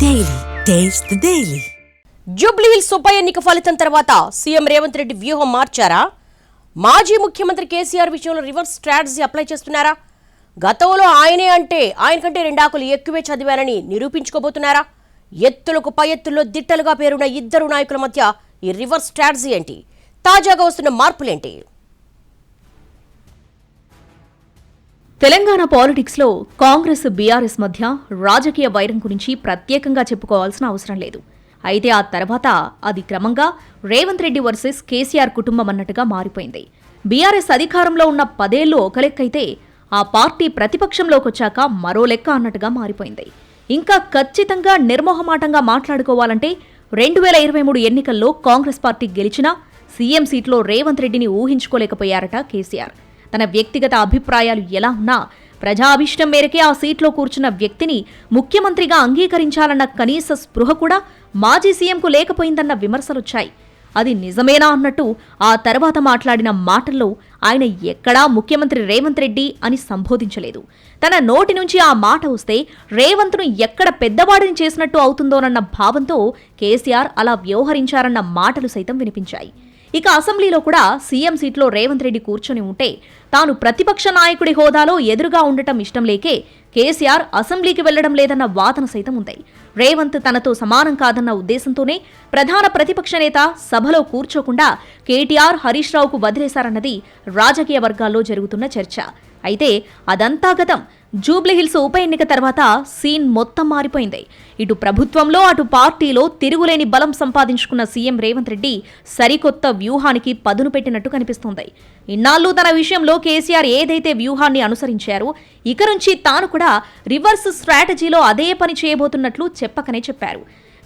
Daily taste the daily Jubilee Hills ఉప ఎన్నిక ఫలితం తర్వాత సీఎం రేవంత్ రెడ్డి వ్యూహం మార్చారా? మాజీ ముఖ్యమంత్రి కేసీఆర్ విషయంలో రివర్స్ స్ట్రాటజీ అప్లై చేస్తున్నారా? గతంలో ఆయనే అంటే ఆయన కంటే రెండాకులు ఎక్కువే చదివానని నిరూపించుకోబోతున్నారా? ఎత్తులకు పై ఎత్తుల్లో దిట్టలుగా పేరున్న ఇద్దరు నాయకుల మధ్య ఈ రివర్స్ స్ట్రాటజీ ఏంటి? తాజాగా వస్తున్న మార్పులేంటి? తెలంగాణ పాలిటిక్స్లో కాంగ్రెస్ బీఆర్ఎస్ మధ్య రాజకీయ వైరం గురించి ప్రత్యేకంగా చెప్పుకోవాల్సిన అవసరం లేదు. అయితే ఆ తర్వాత అది క్రమంగా రేవంత్ రెడ్డి వర్సెస్ కేసీఆర్ కుటుంబం అన్నట్టుగా మారిపోయింది. బీఆర్ఎస్ అధికారంలో ఉన్న పదేళ్ళు ఒక లెక్కైతే ఆ పార్టీ ప్రతిపక్షంలోకి వచ్చాక మరో లెక్క అన్నట్టుగా మారిపోయింది. ఇంకా ఖచ్చితంగా నిర్మోహమాటంగా మాట్లాడుకోవాలంటే రెండు వేల ఇరవై మూడు ఎన్నికల్లో కాంగ్రెస్ పార్టీ గెలిచినా సీఎం సీట్లో రేవంత్ రెడ్డిని ఊహించుకోలేకపోయారట కేసీఆర్. తన వ్యక్తిగత అభిప్రాయాలు ఎలా ఉన్నా ప్రజాభిష్టం మేరకే ఆ సీట్లో కూర్చున్న వ్యక్తిని ముఖ్యమంత్రిగా అంగీకరించాలన్న కనీస స్పృహ కూడా మాజీ సీఎంకు లేకపోయిందన్న విమర్శలొచ్చాయి. అది నిజమేనా అన్నట్టు ఆ తర్వాత మాట్లాడిన మాటల్లో ఆయన ఎక్కడా ముఖ్యమంత్రి రేవంత్ రెడ్డి అని సంబోధించలేదు. తన నోటి నుంచి ఆ మాట వస్తే రేవంత్ను ఎక్కడ పెద్దవాడిని చేసినట్టు అవుతుందోనన్న భావంతో కేసీఆర్ అలా వ్యవహరించారన్న మాటలు సైతం వినిపించాయి. ఇక అసెంబ్లీలో కూడా సీఎం సీట్లో రేవంత్ రెడ్డి కూర్చొని ఉంటే తాను ప్రతిపక్ష నాయకుడి హోదాలో ఎదురుగా ఉండటం ఇష్టం లేకే కేసీఆర్ అసెంబ్లీకి వెళ్ళడం లేదన్న వాదన సైతం ఉంది. రేవంత్ తనతో సమానం కాదన్న ఉద్దేశంతోనే ప్రధాన ప్రతిపక్ష నేత సభలో కూర్చోకుండా కేటీఆర్ హరీష్ రావుకు వదిలేశారన్నది రాజకీయ వర్గాల్లో జరుగుతున్న చర్చ. అయితే అదంతా గతం. జూబ్లీహిల్స్ ఉప ఎన్నిక తర్వాత సీన్ మొత్తం మారిపోయింది. ఇటు ప్రభుత్వంలో అటు పార్టీలో తిరుగులేని బలం సంపాదించుకున్న సీఎం రేవంత్ రెడ్డి సరికొత్త వ్యూహానికి పదును పెట్టినట్టు కనిపిస్తోంది. ఇన్నాళ్ళు తన విషయంలో కేసీఆర్ ఏదైతే వ్యూహాన్ని అనుసరించారో ఇక నుంచి తాను కూడా రివర్స్ స్ట్రాటజీలో అదే పని చేయబోతున్నట్లు చెప్పకనే చెప్పారు.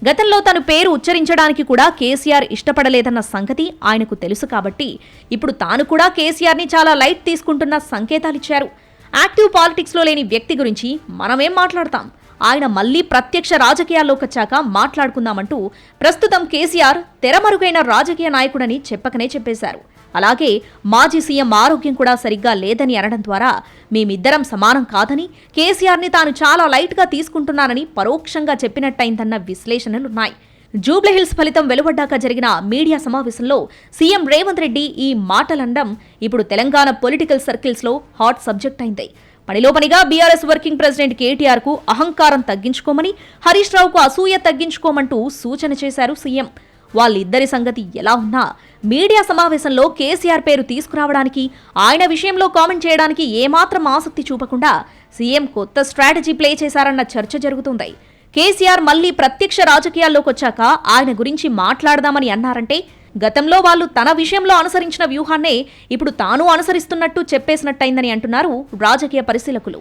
గతంలో తన పేరు ఉచ్చరించడానికి కూడా కేసీఆర్ ఇష్టపడలేదన్న సంగతి ఆయనకు తెలుసు కాబట్టి ఇప్పుడు తాను కూడా కేసీఆర్ని చాలా లైట్ తీసుకుంటున్న సంకేతాలిచ్చారు యాక్టివ్ పాలిటిక్స్లో లేని వ్యక్తి గురించి మనమేం మాట్లాడతాం? ఆయన మళ్ళీ ప్రత్యక్ష రాజకీయాల్లోకి వచ్చాక మాట్లాడుకుందామంటూ ప్రస్తుతం కేసీఆర్ తెరమరుగైన రాజకీయ నాయకుడని చెప్పకనే చెప్పేశారు. అలాగే మాజీ సీఎం ఆరోగ్యం కూడా సరిగ్గా లేదని అనడం ద్వారా మేమిద్దరం సమానం కాదని కేసీఆర్ని తాను చాలా లైట్గా తీసుకుంటున్నానని పరోక్షంగా చెప్పినట్టయిందన్న విశ్లేషణలున్నాయి. జూబ్లీహిల్స్ ఫలితం వెలువడ్డాక జరిగిన మీడియా సమావేశంలో సీఎం రేవంత్ రెడ్డి ఈ మాటలండం ఇప్పుడు తెలంగాణ పొలిటికల్ సర్కిల్స్లో హాట్ సబ్జెక్ట్ అయింది. పనిలో పనిగా బీఆర్ఎస్ వర్కింగ్ ప్రెసిడెంట్ కేటీఆర్కు అహంకారం తగ్గించుకోమని హరీష్ రావుకు అసూయ తగ్గించుకోమంటూ సూచన చేశారు సీఎం. వాళ్ళిద్దరి సంగతి ఎలా ఉన్నా మీడియా సమావేశంలో కేసీఆర్ పేరు తీసుకురావడానికి ఆయన విషయంలో కామెంట్ చేయడానికి ఏమాత్రం ఆసక్తి చూపకుండా సీఎం కొత్త స్ట్రాటజీ ప్లే చేశారన్న చర్చ జరుగుతుంది. కేసీఆర్ మళ్ళీ ప్రత్యక్ష రాజకీయాల్లోకి వచ్చాక ఆయన గురించి మాట్లాడదామని అన్నారంటే గతంలో వాళ్ళు తన విషయంలో అనుసరించిన వ్యూహాన్నే ఇప్పుడు తాను అనుసరిస్తున్నట్టు చెప్పేసినట్టయిందని అంటున్నారు రాజకీయ పరిశీలకులు.